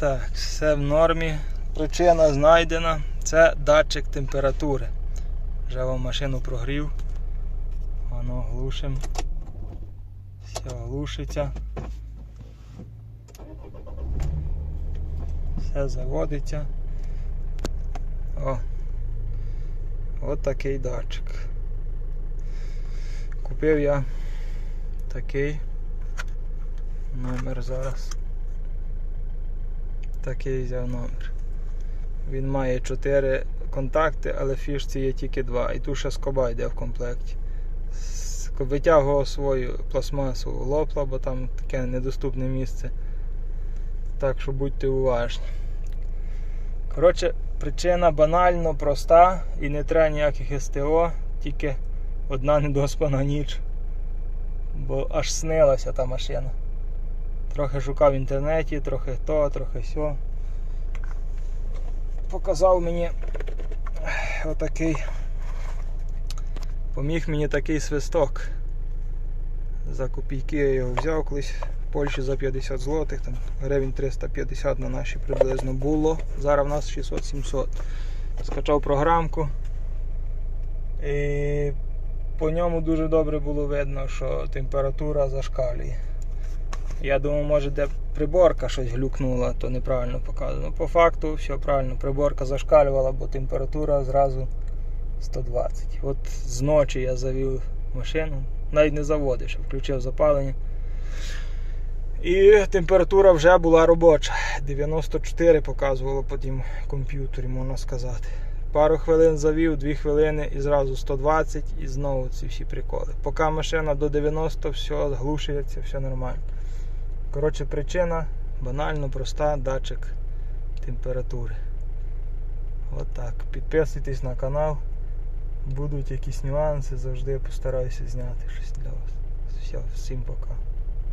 Так, все в нормі. Причина знайдена. Це датчик температури. Вже вам машину прогрів. Воно глушим. Все глушиться. Все заводиться. О. От такий датчик. Купив я такий номер зараз. Такий взяв номер. Він має 4 контакти, але в фішці є тільки 2. І тут ще скоба йде в комплекті. Витягував свою пластмасу лопла, бо там таке недоступне місце. Так що будьте уважні. Коротше, причина банально проста і не треба ніяких СТО, тільки одна недоспана ніч. Бо аж снилася та машина. Трохи шукав в інтернеті, трохи то, трохи сьо. Показав мені отакий. Поміг мені такий свисток. За копійки я його взяв колись в Польщі за 50 злотих, там гривень 350 на наші приблизно було. Зараз в нас 600-700. Скачав програмку. І по ньому дуже добре було видно, що температура зашкалює. Я думав, може де приборка щось глюкнула, то неправильно показано. По факту все правильно. Приборка зашкалювала, бо температура зразу 120. От зночі я завів машину, навіть не заводиш, включив запалення. І температура вже була робоча. 94 показувало по тім комп'ютері, можна сказати. Пару хвилин завів, 2 хвилини і зразу 120 і знову ці всі приколи. Поки машина до 90, все глушується, все нормально. Коротше, причина банально проста, датчик температури. От так. Підписуйтесь на канал. Будуть якісь нюанси, завжди постараюся зняти щось для вас. Все, всім пока.